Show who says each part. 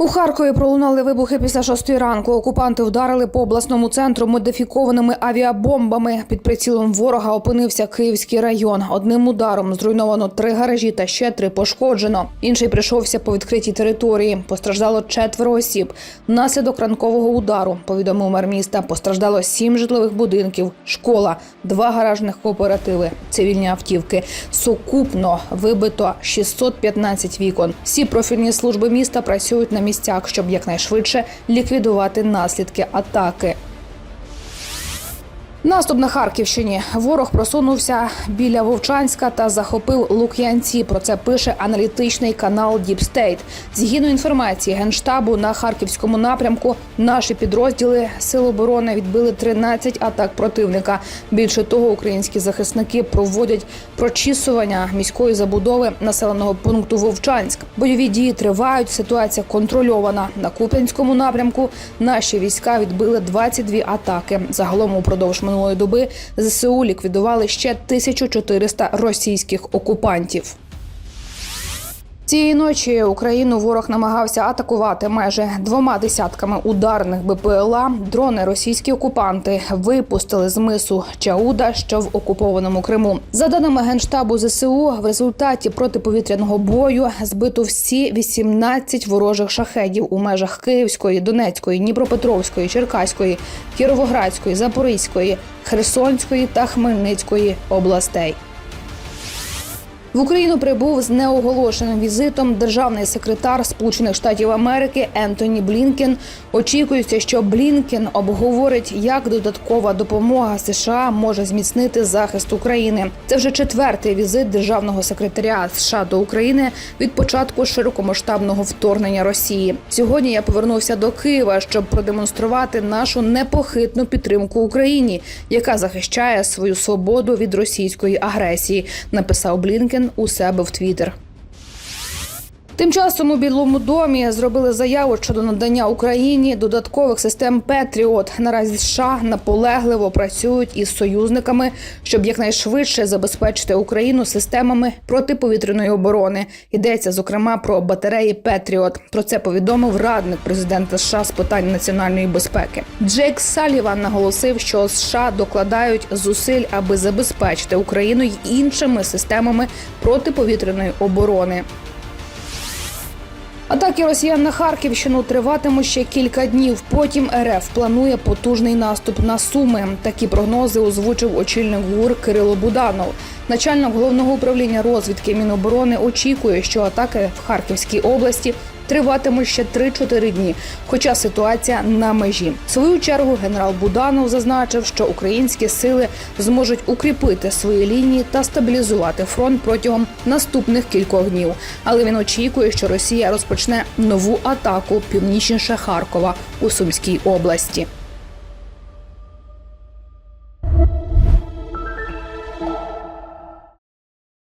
Speaker 1: У Харкові пролунали вибухи після шостої ранку. Окупанти вдарили по обласному центру модифікованими авіабомбами. Під прицілом ворога опинився Київський район. Одним ударом зруйновано три гаражі та ще три пошкоджено. Інший прийшовся по відкритій території. Постраждало четверо осіб. Внаслідок ранкового удару, повідомив мер міста, постраждало сім житлових будинків, школа, два гаражних кооперативи, цивільні автівки. Сукупно вибито 615 вікон. Всі профільні служби міста працюють на місцях, щоб якнайшвидше ліквідувати наслідки атаки. Наступ на Харківщині. Ворог просунувся біля Вовчанська та захопив Лук'янці. Про це пише аналітичний канал State. Згідно інформації генштабу на харківському напрямку, наші підрозділи Сил оборони відбили 13 атак противника. Більше того, українські захисники проводять прочісування міської забудови населеного пункту Вовчанськ. Бойові дії тривають. Ситуація контрольована. На Куп'янському напрямку наші війська відбили 22 атаки. Загалом упродовж минулої доби ЗСУ ліквідували ще 1400 російських окупантів. Цієї ночі Україну ворог намагався атакувати майже двома десятками ударних БПЛА. Дрони російські окупанти випустили з мису Чауда, що в окупованому Криму. За даними генштабу ЗСУ, в результаті протиповітряного бою збито всі 18 ворожих шахедів у межах Київської, Донецької, Дніпропетровської, Черкаської, Кіровоградської, Запорізької, Херсонської та Хмельницької областей. В Україну прибув з неоголошеним візитом державний секретар Сполучених Штатів Америки Ентоні Блінкен. Очікується, що Блінкен обговорить, як додаткова допомога США може зміцнити захист України. Це вже четвертий візит державного секретаря США до України від початку широкомасштабного вторгнення Росії. Сьогодні я повернувся до Києва, щоб продемонструвати нашу непохитну підтримку Україні, яка захищає свою свободу від російської агресії. Написав Блінкен у себе в Твіттер. Тим часом у Білому домі зробили заяву щодо надання Україні додаткових систем Петріот. Наразі США наполегливо працюють із союзниками, щоб якнайшвидше забезпечити Україну системами протиповітряної оборони. Йдеться зокрема про батареї Петріот. Про це повідомив радник президента США з питань національної безпеки. Джейк Саліван наголосив, що США докладають зусиль, аби забезпечити Україну й іншими системами протиповітряної оборони. Атаки росіян на Харківщину триватимуть ще кілька днів. Потім РФ планує потужний наступ на Суми. Такі прогнози озвучив очільник ГУР Кирило Буданов. Начальник головного управління розвідки Міноборони очікує, що атаки в Харківській області триватимуть ще 3-4 дні. Хоча ситуація на межі. В свою чергу генерал Буданов зазначив, що українські сили зможуть укріпити свої лінії та стабілізувати фронт протягом наступних кількох днів. Але він очікує, що Росія розпочне нову атаку північніше Харкова у Сумській області.